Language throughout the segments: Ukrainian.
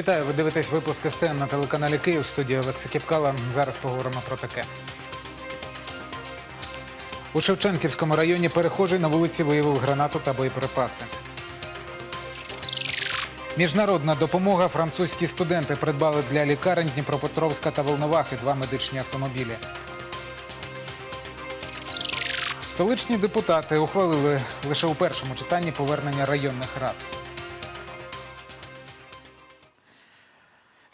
Вітаю, ви дивитесь випуск СТН на телеканалі Київ. Студія Олекса Кіпкала. Зараз поговоримо про таке. У Шевченківському районі перехожий на вулиці виявив гранату та боєприпаси. Міжнародна допомога. Французькі студенти придбали для лікарень Дніпропетровська та Волновахи два медичні автомобілі. Столичні депутати ухвалили лише у першому читанні повернення районних рад.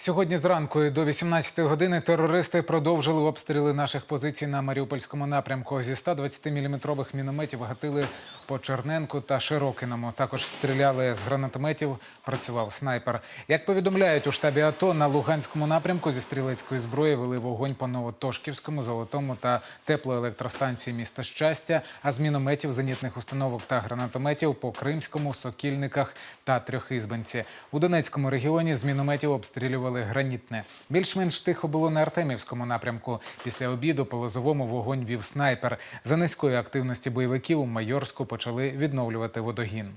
Сьогодні зранку до 18 години терористи продовжили обстріли наших позицій на Маріупольському напрямку. Зі 120-мм мінометів гатили по Черненку та Широкиному. Також стріляли з гранатометів. Працював снайпер. Як повідомляють у штабі АТО, на Луганському напрямку зі стрілецької зброї вели вогонь по Новотошківському, Золотому та теплоелектростанції міста Щастя. А з мінометів, зенітних установок та гранатометів по Кримському, Сокільниках та Трьохізбанці. У Донецькому регіоні з мінометів обстрілювали гранітне. Більш-менш тихо було на Артемівському напрямку. Після обіду по лозовому вогонь вів снайпер. За низької активності бойовиків у Майорську почали відновлювати водогін.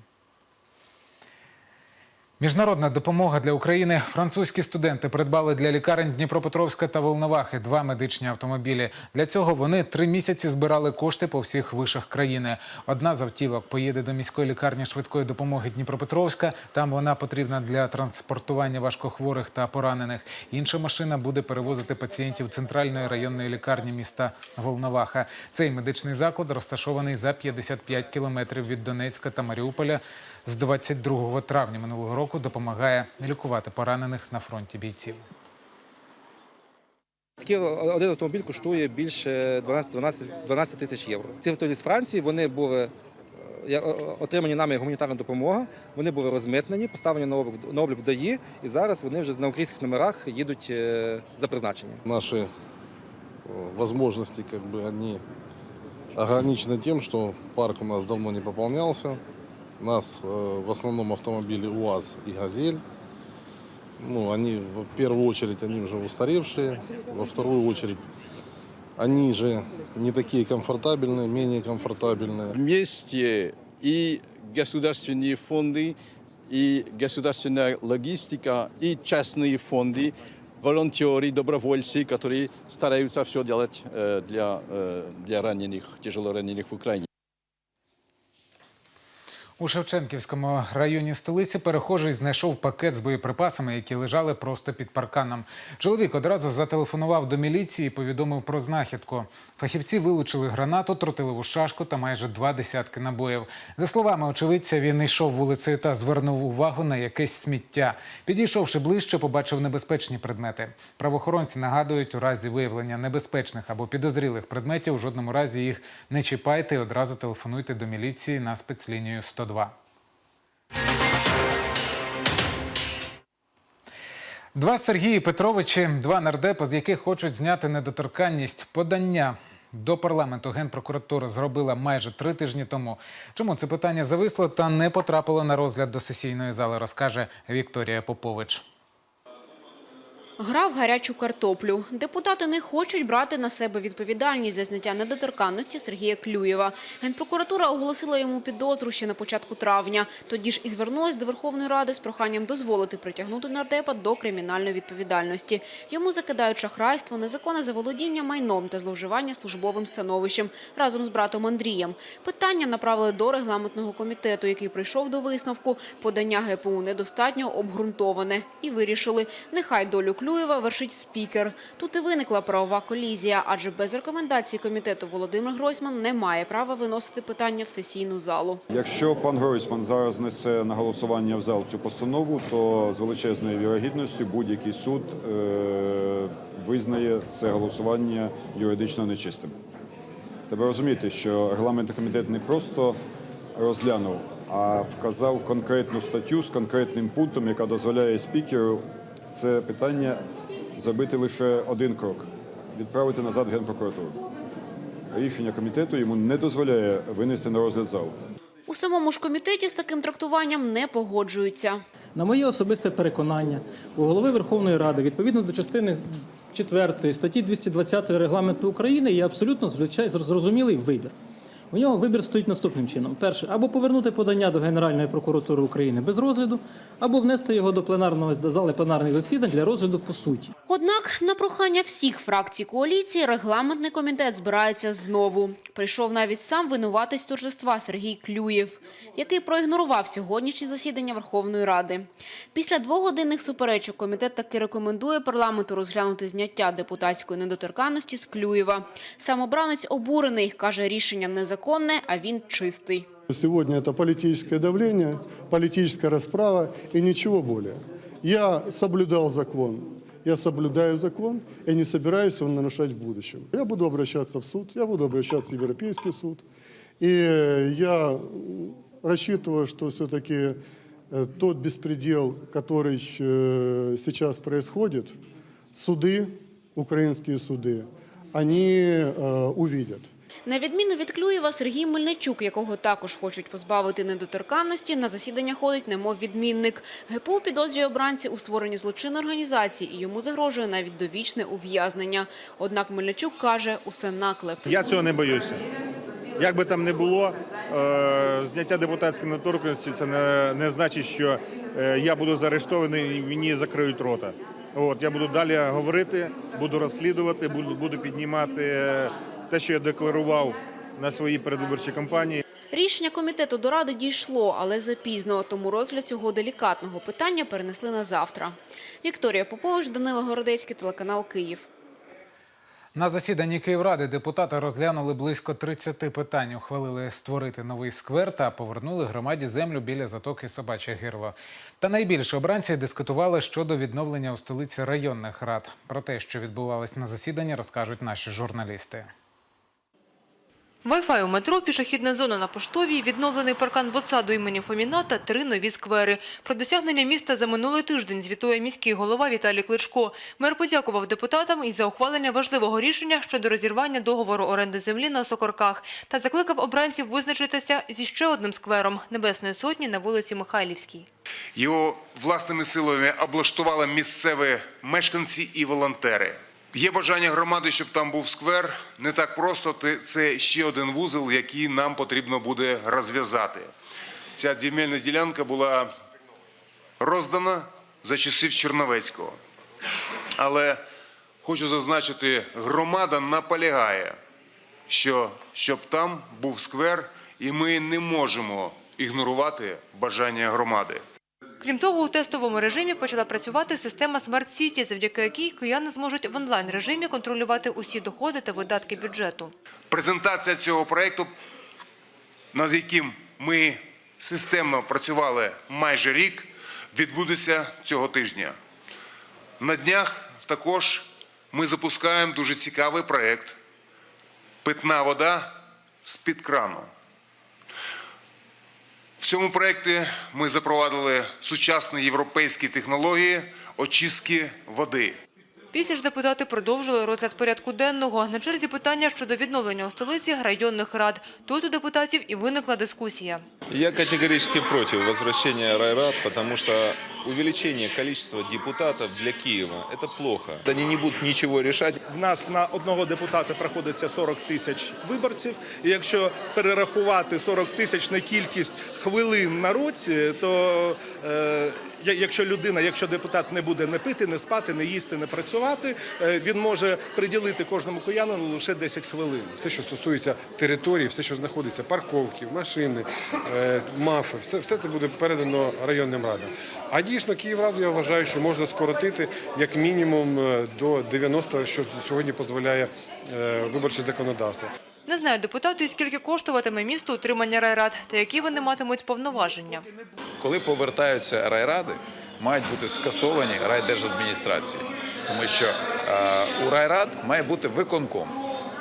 Міжнародна допомога для України. Французькі студенти придбали для лікарень Дніпропетровська та Волновахи два медичні автомобілі. Для цього вони три місяці збирали кошти по всіх вишах країни. Одна з автівок поїде до міської лікарні швидкої допомоги Дніпропетровська. Там вона потрібна для транспортування важкохворих та поранених. Інша машина буде перевозити пацієнтів центральної районної лікарні міста Волноваха. Цей медичний заклад розташований за 55 кілометрів від Донецька та Маріуполя. З 22 травня минулого року допомагає лікувати поранених на фронті бійців. Такий один автомобіль коштує більше 12, 12, 12 тисяч євро. Ці автомобілі з Франції вони були е, я- о- отримані нами як гуманітарна допомога. Вони були розмитнені, поставлені на облік, на облік в ДАІ, і зараз вони вже на українських номерах їдуть е, за призначенням. наши э, возможности как бы они ограничены тем, что парк у нас давно не пополнялся. У нас э, в основном автомобили УАЗ и Газель. Ну, они в первую очередь они уже устаревшие, во вторую очередь они же не такие комфортабельные, менее комфортабельные. вместе и государственные фонды, и государственная логистика, и частные фонды, волонтеры, добровольцы, которые стараются все делать э, для, э, для раненых, тяжело раненых в Украине. У Шевченківському районі столиці перехожий знайшов пакет з боєприпасами, які лежали просто під парканом. Чоловік одразу зателефонував до міліції і повідомив про знахідку. Фахівці вилучили гранату, тротилову шашку та майже два десятки набоїв. За словами очевидця, він йшов вулицею та звернув увагу на якесь сміття. Підійшовши ближче, побачив небезпечні предмети. Правоохоронці нагадують, у разі виявлення небезпечних або підозрілих предметів, в жодному разі їх не чіпайте і одразу телефонуйте до міліції на спецлінію 102. Два Сергії Петровичі, два нардепи, з яких хочуть зняти недоторканність подання. До парламенту генпрокуратура зробила майже три тижні тому. Чому це питання зависло та не потрапило на розгляд до сесійної зали, розкаже Вікторія Попович. Гра в гарячу картоплю. Депутати не хочуть брати на себе відповідальність за зняття недоторканності Сергія Клюєва. Генпрокуратура оголосила йому підозру ще на початку травня. Тоді ж і звернулась до Верховної Ради з проханням дозволити притягнути нардепа до кримінальної відповідальності. Йому закидають шахрайство, незаконне заволодіння майном та зловживання службовим становищем разом з братом Андрієм. Питання направили до регламентного комітету, який прийшов до висновку. Подання ГПУ недостатньо обґрунтоване. І вирішили, нехай долю Клюєва вершить спікер. Тут і виникла правова колізія, адже без рекомендацій комітету Володимир Гройсман не має права виносити питання в сесійну залу. Якщо пан Гройсман зараз несе на голосування в зал цю постанову, то з величезною вірогідністю будь-який суд е- визнає це голосування юридично нечистим. Треба розуміти, що регламентний комітет не просто розглянув, а вказав конкретну статтю з конкретним пунктом, яка дозволяє спікеру це питання зробити лише один крок відправити назад генпрокуратуру. Рішення комітету йому не дозволяє винести на розгляд залу. У самому ж комітеті з таким трактуванням не погоджуються. На моє особисте переконання, у голови Верховної Ради, відповідно до частини 4 статті 220 Регламенту України, є абсолютно звичай- зрозумілий вибір. У нього вибір стоїть наступним чином: перше, або повернути подання до Генеральної прокуратури України без розгляду, або внести його до пленарного до зали пленарних засідань для розгляду по суті. Однак на прохання всіх фракцій коаліції регламентний комітет збирається знову. Прийшов навіть сам винуватець торжества Сергій Клюєв, який проігнорував сьогоднішнє засідання Верховної Ради. Після двогодинних суперечок комітет таки рекомендує парламенту розглянути зняття депутатської недоторканності з Клюєва. Самобранець обурений, каже, рішення незаконне, а він чистий. Сегодня это политическое давление, политическая расправа и ничего более. Я соблюдал закон, я соблюдаю закон и не собираюсь его нарушать в будущем. Я буду обращаться в суд, я буду обращаться в Европейский суд. И э, я рассчитываю, что все-таки э, тот беспредел, который э, сейчас происходит, суды, украинские суды, они увидят. На відміну від Клюєва, Сергій Мельничук, якого також хочуть позбавити недоторканності, на засідання ходить немов відмінник. ГПУ підозрює обранці у створенні злочинної організації і йому загрожує навіть довічне ув'язнення. Однак Мельничук каже, усе наклеп. Я цього не боюся. Як би там не було, е, зняття депутатської недоторканності це не, не значить, що е, я буду заарештований і мені закриють рота. От, я буду далі говорити, буду розслідувати, буду, буду піднімати те, що я декларував на своїй передвиборчій кампанії. Рішення комітету до Ради дійшло, але запізно, тому розгляд цього делікатного питання перенесли на завтра. Вікторія Попович, Данило Городецький, телеканал Київ. На засіданні Київради депутати розглянули близько 30 питань. Ухвалили створити новий сквер та повернули громаді землю біля затоки Собаче Гирло. Та найбільше обранці дискутували щодо відновлення у столиці районних рад. Про те, що відбувалось на засіданні, розкажуть наші журналісти. Wi-Fi у метро, пішохідна зона на Поштовій, відновлений паркан Боцаду імені Фоміна та три нові сквери. Про досягнення міста за минулий тиждень звітує міський голова Віталій Кличко. Мер подякував депутатам і за ухвалення важливого рішення щодо розірвання договору оренди землі на Сокорках та закликав обранців визначитися зі ще одним сквером – Небесної Сотні на вулиці Михайлівській. Його власними силами облаштували місцеві мешканці і волонтери. Є бажання громади, щоб там був сквер. Не так просто. Це ще один вузол, який нам потрібно буде розв'язати. Ця земельна ділянка була роздана за часів Черновецького. Але хочу зазначити, громада наполягає, що щоб там був сквер, і ми не можемо ігнорувати бажання громади. Крім того, у тестовому режимі почала працювати система Smart City, завдяки якій кияни зможуть в онлайн-режимі контролювати усі доходи та видатки бюджету. Презентація цього проєкту, над яким ми системно працювали майже рік, відбудеться цього тижня. На днях також ми запускаємо дуже цікавий проєкт Питна вода з-під крану. Цьому проєкті ми запровадили сучасні європейські технології очистки води. Після ж депутати продовжили розгляд порядку денного. На черзі питання щодо відновлення у столиці районних рад. Тут у депутатів і виникла дискусія. Я категорически против возвращения райрад, потому что увеличение количества депутатов для Киева – это плохо. Они не будут ничего решать. В нас на одного депутата приходиться 40 тисяч виборців. І якщо перерахувати 40 тисяч на кількість хвилин на році, то е, якщо людина, якщо депутат не буде не пити, не спати, не їсти, не працювати, е, він може приділити кожному киянину лише 10 хвилин. все, що стосується території, все, що знаходиться, парковки, машини, е, мафи, все, все це буде передано районним радам. А дійсно Київраду я вважаю, що можна скоротити як мінімум е, до 90, що сьогодні дозволяє виборче законодавство. Не знають депутати, скільки коштуватиме місту утримання райрад та які вони матимуть повноваження. Коли повертаються райради, мають бути скасовані райдержадміністрації, тому що е, у райрад має бути виконком.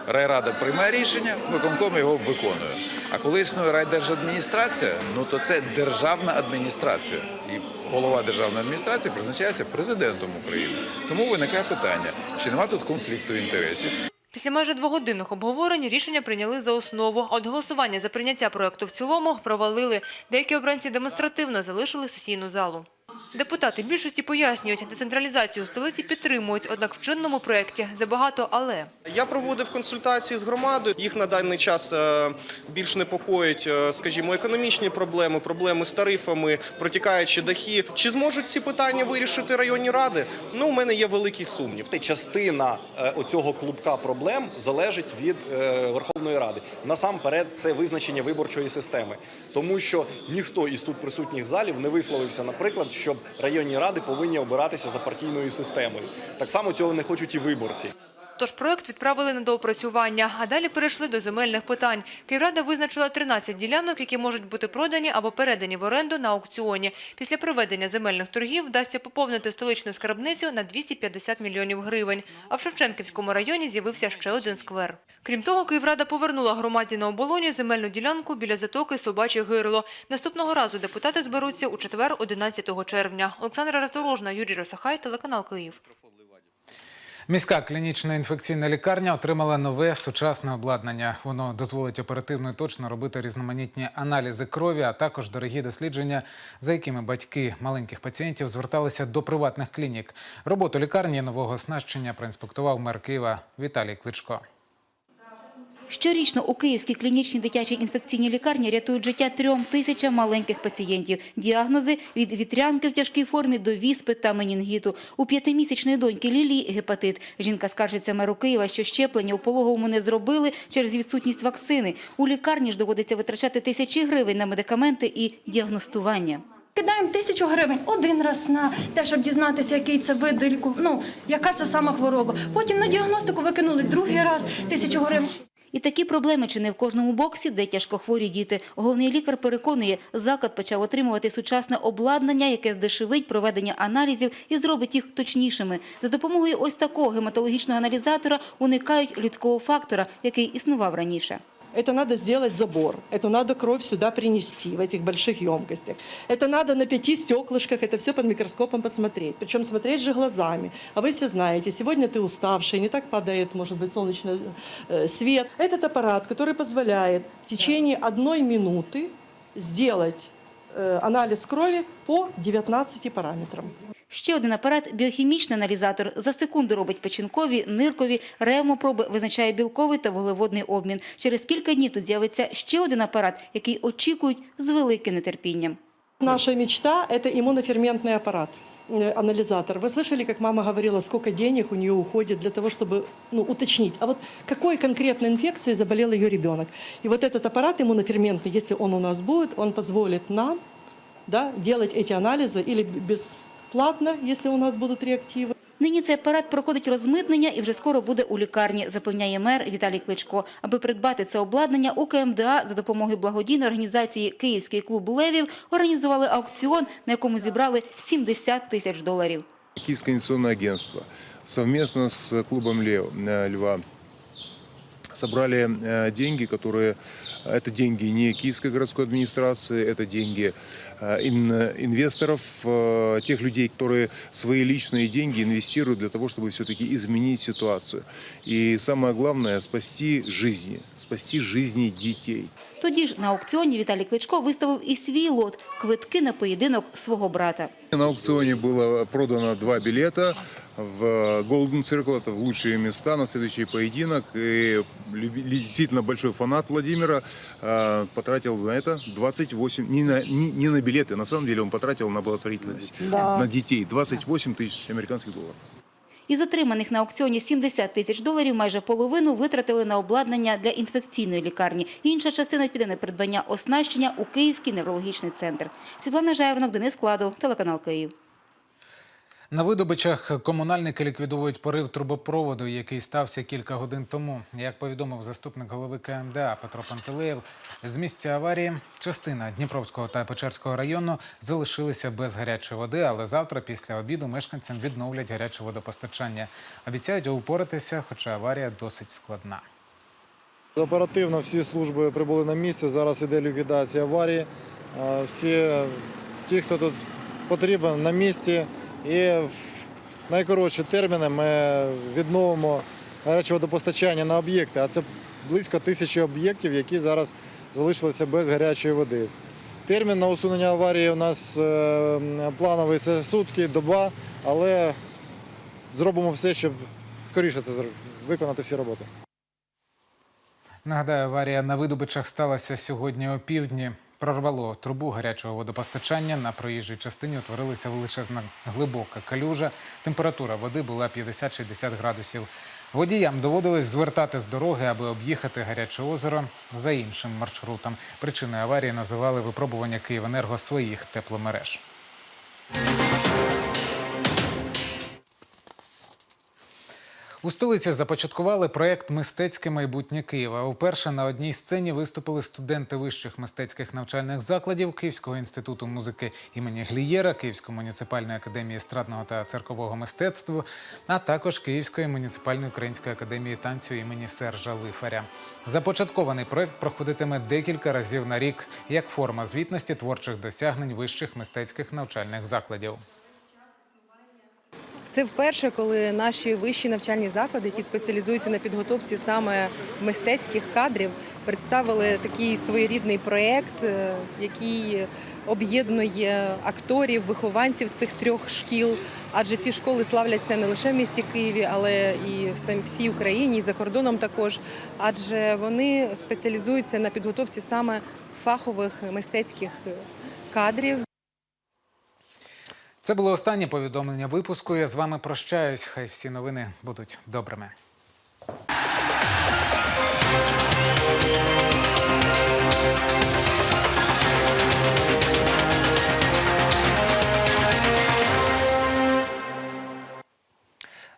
Райрада приймає рішення, виконком його виконує. А коли існує райдержадміністрація, ну то це державна адміністрація. І голова державної адміністрації призначається президентом України. Тому виникає питання, чи немає тут конфлікту інтересів. Після майже двогодинних обговорень рішення прийняли за основу. От голосування за прийняття проекту в цілому провалили. Деякі обранці демонстративно залишили сесійну залу. Депутати більшості пояснюють, децентралізацію у столиці підтримують, однак в чинному проєкті забагато «але». Я проводив консультації з громадою. Їх на даний час е, більш непокоїть, е, скажімо, економічні проблеми, проблеми з тарифами, протікаючі дахи. Чи зможуть ці питання вирішити районні ради? Ну, у мене є великий сумнів. Частина е, оцього клубка проблем залежить від Верховної Ради. Насамперед, це визначення виборчої системи, тому що ніхто із тут присутніх залів не висловився, наприклад, щоб районні ради повинні обиратися за партійною системою. Так само цього не хочуть і виборці. Тож проект відправили на доопрацювання, а далі перейшли до земельних питань. Київрада визначила 13 ділянок, які можуть бути продані або передані в оренду на аукціоні. Після проведення земельних торгів вдасться поповнити столичну скарбницю на 250 мільйонів гривень. А в Шевченківському районі з'явився ще один сквер. Крім того, Київрада повернула громаді на оболоні земельну ділянку біля затоки Собаче Гирло. Наступного разу депутати зберуться у четвер, 11 червня. Олександра Роздорожна, Юрій Росахай, телеканал Київ. Міська клінічна інфекційна лікарня отримала нове сучасне обладнання. Воно дозволить оперативно і точно робити різноманітні аналізи крові, а також дорогі дослідження, за якими батьки маленьких пацієнтів зверталися до приватних клінік. Роботу лікарні нового оснащення проінспектував мер Києва Віталій Кличко. Щорічно у Київській клінічній дитячій інфекційній лікарні рятують життя трьом тисячам маленьких пацієнтів. Діагнози – від вітрянки в тяжкій формі до віспи та менінгіту. У п'ятимісячної доньки Лілії – гепатит. Жінка скаржиться меру Києва, що щеплення у пологовому не зробили через відсутність вакцини. У лікарні ж доводиться витрачати тисячі гривень на медикаменти і діагностування. Кидаємо тисячу гривень один раз на те, щоб дізнатися, який це вид ну яка це сама хвороба. Потім на діагностику викинули другий раз тисячу гривень. І такі проблеми чи не в кожному боксі, де тяжкохворі діти. Головний лікар переконує, заклад почав отримувати сучасне обладнання, яке здешевить проведення аналізів і зробить їх точнішими. За допомогою ось такого гематологічного аналізатора уникають людського фактора, який існував раніше. Это надо сделать забор, это надо кровь сюда принести в этих больших емкостях. Это надо на пяти стеклышках, это все под микроскопом посмотреть. Причем смотреть же глазами. А вы все знаете, сегодня ты уставший, не так падает, может быть, солнечный э, свет. Этот аппарат, который позволяет в течение одной минуты сделать э, анализ крови по 19 параметрам. Ще один апарат – біохімічний аналізатор. За секунду робить печінкові, ниркові, ревмопроби, визначає білковий та вуглеводний обмін. Через кілька днів тут з'явиться ще один апарат, який очікують з великим нетерпінням. Наша мечта – это иммуноферментный аппарат, э, анализатор. Вы слышали, как мама говорила, сколько денег у нее уходит для того, чтобы ну, уточнить, а вот какой конкретной инфекцией заболел ее ребенок. И вот этот аппарат иммуноферментный, если он у нас будет, он позволит нам да, делать эти анализы или бесплатно, если у нас будут реактивы. Нині цей апарат проходить розмитнення і вже скоро буде у лікарні, запевняє мер Віталій Кличко. Аби придбати це обладнання, у КМДА за допомогою благодійної організації «Київський клуб левів» організували аукціон, на якому зібрали 70 тисяч доларів. Киевское инвестиционное агентство совместно с клубом Льва собрали э, деньги, которые это деньги не Киевской городской администрации, это деньги э, ин- инвесторов, э, тех людей, которые свои личные деньги инвестируют для того, чтобы все-таки изменить ситуацию. И самое главное – спасти жизни, спасти жизни детей. Тоді ж на аукціоні Віталій Кличко виставив і свій лот – квитки на поєдинок свого брата. На аукционе было продано два билета в Golden Circle, это в лучшие места на следующий поединок. И люби- действительно большой фанат Владимира э, потратил на это 28, не на, не, не на билеты, на самом деле он потратил на благотворительность, Да. на детей 28 тысяч американских долларов. Із отриманих на аукціоні 70 тисяч доларів майже половину витратили на обладнання для інфекційної лікарні. Інша частина піде на придбання оснащення у Київський неврологічний центр. Світлана Жайворонок, Денис Кладов, телеканал Київ. На видобичах комунальники ліквідовують порив трубопроводу, який стався кілька годин тому. Як повідомив заступник голови КМДА Петро Пантелеєв, з місця аварії частина Дніпровського та Печерського району залишилися без гарячої води, але завтра після обіду мешканцям відновлять гаряче водопостачання. Обіцяють упоратися, хоча аварія досить складна. Оперативно всі служби прибули на місце. Зараз іде ліквідація аварії. Е, Всі ті, хто тут потрібен, на місці. І в найкоротші терміни ми відновимо гаряче водопостачання на об'єкти. А це близько тисячі об'єктів, які зараз залишилися без гарячої води. Термін на усунення аварії у нас е, плановий це сутки, доба, але зробимо все, щоб скоріше це виконати всі роботи. Нагадаю, аварія на видобичах сталася сьогодні о півдні. Прорвало трубу гарячого водопостачання. На проїжджій частині утворилася величезна глибока калюжа. Температура води була 50-60 градусів. Водіям доводилось звертати з дороги, аби об'їхати гаряче озеро за іншим маршрутом. Причиною аварії називали випробування Київенерго своїх тепломереж. У столиці започаткували проєкт Мистецьке майбутнє Києва. Уперше на одній сцені виступили студенти вищих мистецьких навчальних закладів Київського інституту музики імені Глієра, Київської муніципальної академії естрадного та циркового мистецтва, а також Київської муніципальної української академії танцю імені Сержа Лифаря. Започаткований проєкт проходитиме декілька разів на рік як форма звітності творчих досягнень вищих мистецьких навчальних закладів. Це вперше, коли наші вищі навчальні заклади, які спеціалізуються на підготовці саме мистецьких кадрів, представили такий своєрідний проєкт, е, який об'єднує акторів, вихованців цих трьох шкіл. Адже ці школи славляться не лише в місті Києві, але і в всій Україні, і за кордоном також. Адже вони спеціалізуються на підготовці саме фахових мистецьких кадрів. Це було останнє повідомлення випуску. Я з вами прощаюсь. Хай всі новини будуть добрими.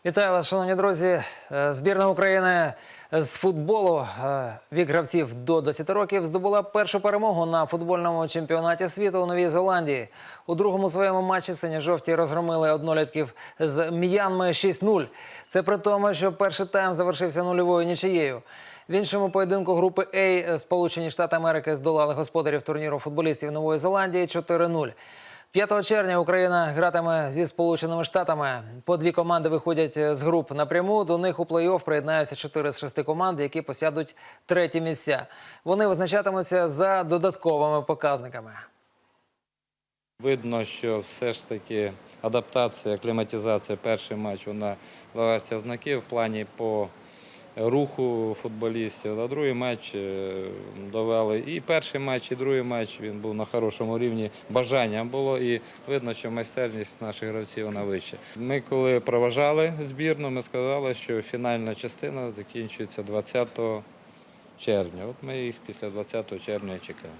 Вітаю вас, шановні друзі. Е, Збірна України з футболу е, вік гравців до 10 років здобула першу перемогу на футбольному чемпіонаті світу у Новій Зеландії. У другому своєму матчі сині-жовті розгромили однолітків з М'янми 6-0. Це при тому, що перший тайм завершився нульовою нічиєю. В іншому поєдинку групи А Сполучені Штати Америки здолали господарів турніру футболістів Нової Зеландії 4-0. 5 червня Україна гратиме зі Сполученими Штатами. По дві команди виходять з груп напряму. До них у плей-офф приєднаються 4 з 6 команд, які посядуть треті місця. Вони визначатимуться за додатковими показниками. Видно, що все ж таки адаптація, акліматизація, перший матч вона дасть ознаки в плані по руху футболістів. А другий матч е, довели і перший матч, і другий матч він був на хорошому рівні. Бажання було і видно, що майстерність наших гравців вона вища. Ми коли проважали збірну, ми сказали, що фінальна частина закінчується 20 червня. От ми їх після 20 червня чекаємо.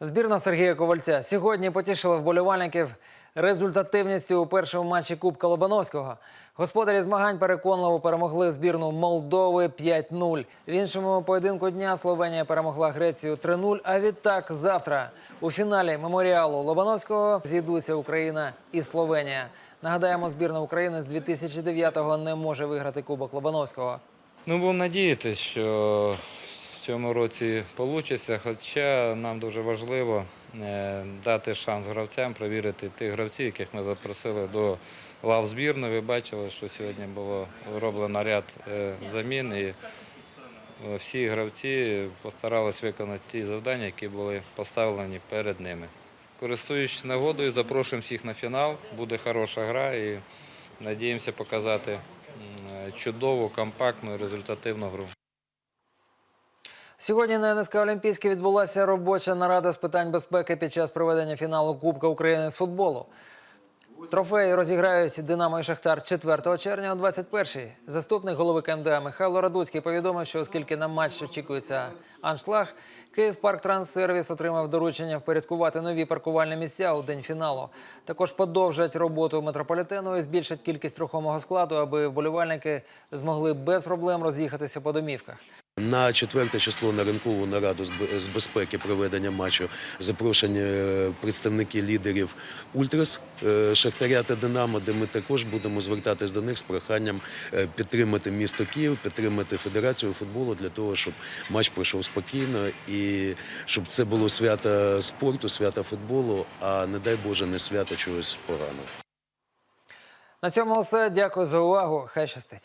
Збірна Сергія Ковальця сьогодні потішила вболівальників результативністю у першому матчі Кубка Лобановського. Господарі змагань переконливо перемогли збірну Молдови 5-0. В іншому поєдинку дня Словенія перемогла Грецію 3-0. А відтак завтра у фіналі меморіалу Лобановського зійдуться Україна і Словенія. Нагадаємо, збірна України з 2009-го не може виграти Кубок Лобановського. Ну, будемо надіятися, що в цьому році вийде, хоча нам дуже важливо дати шанс гравцям провірити тих гравців, яких ми запросили до лав збірної. Ви бачили, що сьогодні було зроблено ряд е, замін і е, всі гравці постаралися виконати ті завдання, які були поставлені перед ними. Користуючись нагодою, запрошуємо всіх на фінал. Буде хороша гра і надіємося показати чудову, компактну і результативну гру. Сьогодні на НСК Олімпійській відбулася робоча нарада з питань безпеки під час проведення фіналу Кубка України з футболу. Трофеї розіграють Динамо і Шахтар 4 червня о 21-й. Заступник голови КМДА Михайло Радуцький повідомив, що оскільки на матч очікується аншлаг, Київ Парктранссервіс отримав доручення впорядкувати нові паркувальні місця у день фіналу. Також подовжать роботу метрополітену і збільшать кількість рухомого складу, аби вболівальники змогли без проблем роз'їхатися по домівках. На четверте число на ранкову нараду з безпеки проведення матчу запрошені е, представники лідерів Ультрас е, Шахтаря та Динамо, де ми також будемо звертатись до них з проханням е, підтримати місто Київ, підтримати Федерацію футболу для того, щоб матч пройшов спокійно і щоб це було свято спорту, свято футболу, а не дай Боже, не свято чогось поганого. На цьому все. Дякую за увагу. Хай щастить.